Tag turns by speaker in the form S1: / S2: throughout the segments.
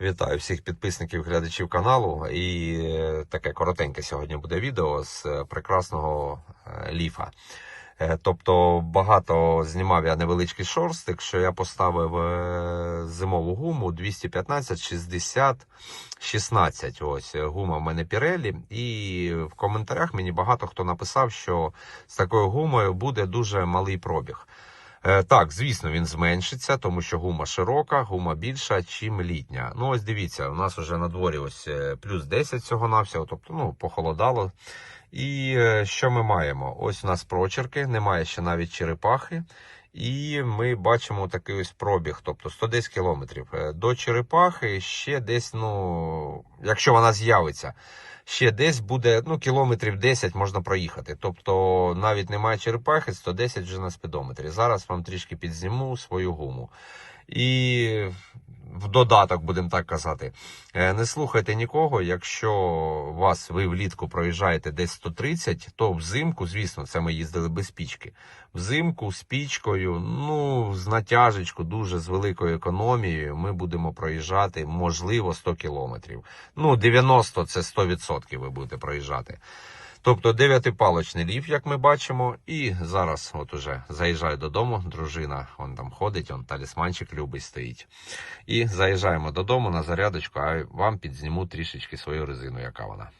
S1: Вітаю всіх підписників глядачів каналу. І е, таке коротеньке сьогодні буде відео з е, прекрасного е, ліфа. Тобто багато знімав я невеличкий шорстик, що я поставив зимову гуму 215, 60, 16. Ось гума в мене Pirelli. І в коментарях мені багато хто написав, що з такою гумою буде дуже малий пробіг. Е, Так, звісно, він зменшиться, тому що гума широка, гума більша, чим літня. Ну, ось дивіться, у нас вже на дворі ось е, плюс 10 цього навсього, тобто ну, похолодало. І е, що ми маємо? Ось у нас прочерки, немає ще навіть черепахи. І ми бачимо такий ось пробіг, тобто 110 кілометрів. Е, До черепахи ще десь, ну, якщо вона з'явиться, ще десь буде ну, кілометрів 10 можна проїхати. Тобто навіть немає черепахи, 110 вже на спідометрі. Зараз вам трішки підзніму свою гуму. І в додаток, будемо так казати, е, не слухайте нікого. Якщо вас ви влітку проїжджаєте десь 130, то взимку, звісно, це ми їздили без пічки. Взимку з пічкою, ну з натяжечку, дуже з великою економією, ми будемо проїжджати, можливо, 100 кілометрів. Ну, 90 це 100% ви будете проїжджати. Тобто дев'ятипалочний ліф, як ми бачимо, і зараз от уже заїжджаю додому, дружина он там ходить, он талісманчик любить стоїть. І заїжджаємо додому на зарядочку, а вам підзніму трішечки свою резину, яка вона.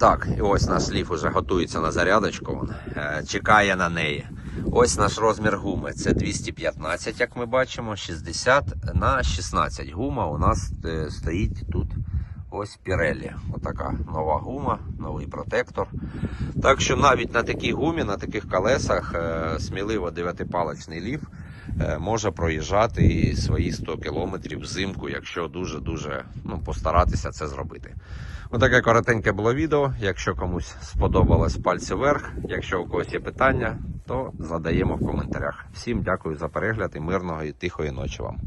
S1: Так, і ось наш ліф уже готується на зарядочку, он, е, чекає на неї. Ось наш розмір гуми. Це 215, як ми бачимо, 60 на 16. Гума у нас е, стоїть тут ось Pirelli. Отака нова гума, новий протектор. Так що навіть на такій гумі, на таких колесах, е, сміливо дев'ятипалочний ліф е, може проїжджати і свої 100 кілометрів взимку, якщо дуже-дуже ну, постаратися це зробити. Отаке коротеньке було відео. Якщо комусь сподобалось пальці вверх. Якщо у когось є питання, то задаємо в коментарях. Всім дякую за перегляд і мирного і тихої ночі вам.